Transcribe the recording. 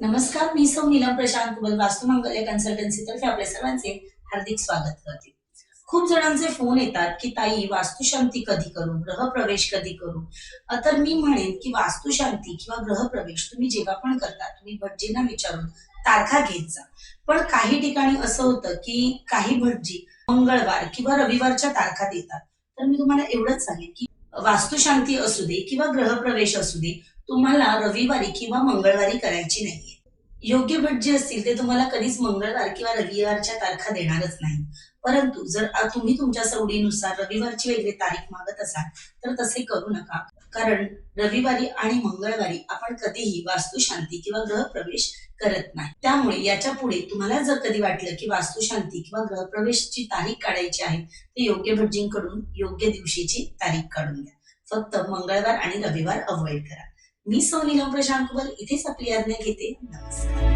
नमस्कार मी सौ नीलम प्रशांत कुबल वास्तुमंगल्य कन्सल्टन्सी तर्फे आपल्या सर्वांचे हार्दिक स्वागत करते. खूप जणांचे फोन येतात की ताई वास्तुशांती कधी करू? ग्रहप्रवेश कधी करू? तर मी म्हणेन की वास्तुशांती किंवा ग्रहप्रवेश तुम्ही जेव्हा पण करता तुम्ही भटजींना विचारून तारखा घेत जा. पण काही ठिकाणी असं होतं की काही भटजी मंगळवार किंवा रविवारच्या तारखा देतात. तर मी तुम्हाला एवढंच सांगेन की वास्तुशांती असू दे किंवा ग्रहप्रवेश असू दे तुम्हाला रविवारी किंवा मंगळवारी करायची नाहीये. योग्य भट जे असतील ते तुम्हाला कधीच मंगळवार किंवा रविवारच्या तारखा देणारच नाही. परंतु जर तुम्ही तुमच्या सवडीनुसार रविवारची वगैरे तारीख मागत असाल तर तसे करू नका. कारण रविवारी आणि मंगळवारी आपण कधीही वास्तुशांती किंवा ग्रहप्रवेश करत नाही. त्यामुळे याच्यापुढे तुम्हाला जर कधी वाटलं की वास्तुशांती किंवा ग्रहप्रवेशची तारीख काढायची आहे तर योग्य भटजींकडून योग्य दिवशीची तारीख काढून घ्या. फक्त मंगळवार आणि रविवार अवॉइड करा. मी सोनीलम प्रशांत कुबल इथेच आपली आज्ञा घेते. नमस्कार.